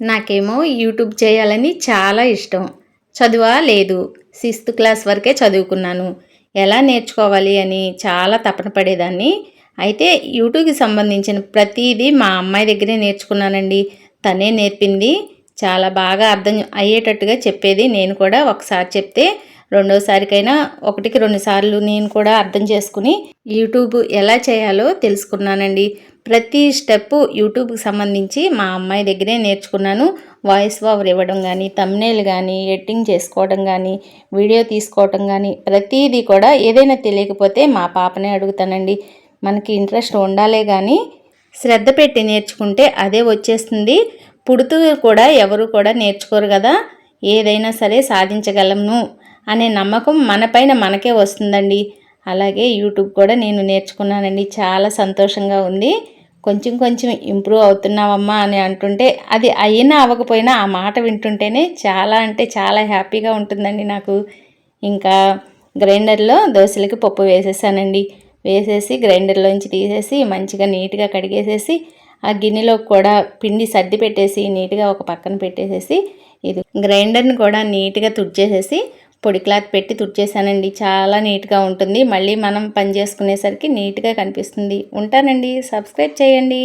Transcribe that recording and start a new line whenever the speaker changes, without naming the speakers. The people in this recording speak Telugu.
నాకేమో యూట్యూబ్ చేయాలని చాలా ఇష్టం. చదువా? లేదు. సిక్స్త్ క్లాస్ వరకే చదువుకున్నాను. ఎలా నేర్చుకోవాలి అని చాలా తపన పడేదాన్ని. అయితే యూట్యూబ్కి సంబంధించిన ప్రతిదీ మా అమ్మాయి దగ్గరే నేర్చుకున్నానండి. తనే నేర్పింది. చాలా బాగా అర్థం అయ్యేటట్టుగా చెప్పేది నేను కూడా ఒకసారి చెప్తే రెండోసారికైనా ఒకటికి రెండు సార్లు నేను కూడా అర్థం చేసుకుని యూట్యూబ్ ఎలా చేయాలో తెలుసుకున్నానండి. ప్రతి స్టెప్ యూట్యూబ్కి సంబంధించి మా అమ్మాయి దగ్గరే నేర్చుకున్నాను. వాయిస్ ఓవర్ ఇవ్వడం కానీ తమ్నేలు కానీ ఎడిటింగ్ చేసుకోవడం కానీ వీడియో తీసుకోవడం కానీ ప్రతిదీ కూడా ఏదైనా తెలియకపోతే మా పాపనే అడుగుతానండి. మనకి ఇంట్రెస్ట్ ఉండాలే కానీ శ్రద్ధ పెట్టి నేర్చుకుంటే అదే వచ్చేస్తుంది. పుడుతూ కూడా ఎవరు కూడా నేర్చుకోరు కదా. ఏదైనా సరే సాధించగలము. అనే నమ్మకం మనపైన మనకే వస్తుందండి. అలాగే యూట్యూబ్ కూడా నేను నేర్చుకున్నానండి. చాలా సంతోషంగా ఉంది. కొంచెం కొంచెం ఇంప్రూవ్ అవుతున్నావమ్మా అని అంటుంటే అది అయినా అవ్వకపోయినా ఆ మాట వింటుంటేనే చాలా అంటే చాలా హ్యాపీగా ఉంటుందండి నాకు. ఇంకా గ్రైండర్లో దోశలకి పప్పు వేసేసానండి. వేసేసి గ్రైండర్లోంచి తీసేసి మంచిగా నీట్గా కడిగేసేసి ఆ గిన్నెలో కూడా పిండి సర్ది పెట్టేసి నీట్గా ఒక పక్కన పెట్టేసేసి ఇది గ్రైండర్ని కూడా నీట్గా తుడిచేసేసి పొడి క్లాత్ పెట్టి తుడిచేసానండి చాలా నీట్గా ఉంటుంది. మళ్ళీ మనం పని చేసుకునేసరికి నీట్గా కనిపిస్తుంది. ఉంటానండి. సబ్స్క్రైబ్ చేయండి.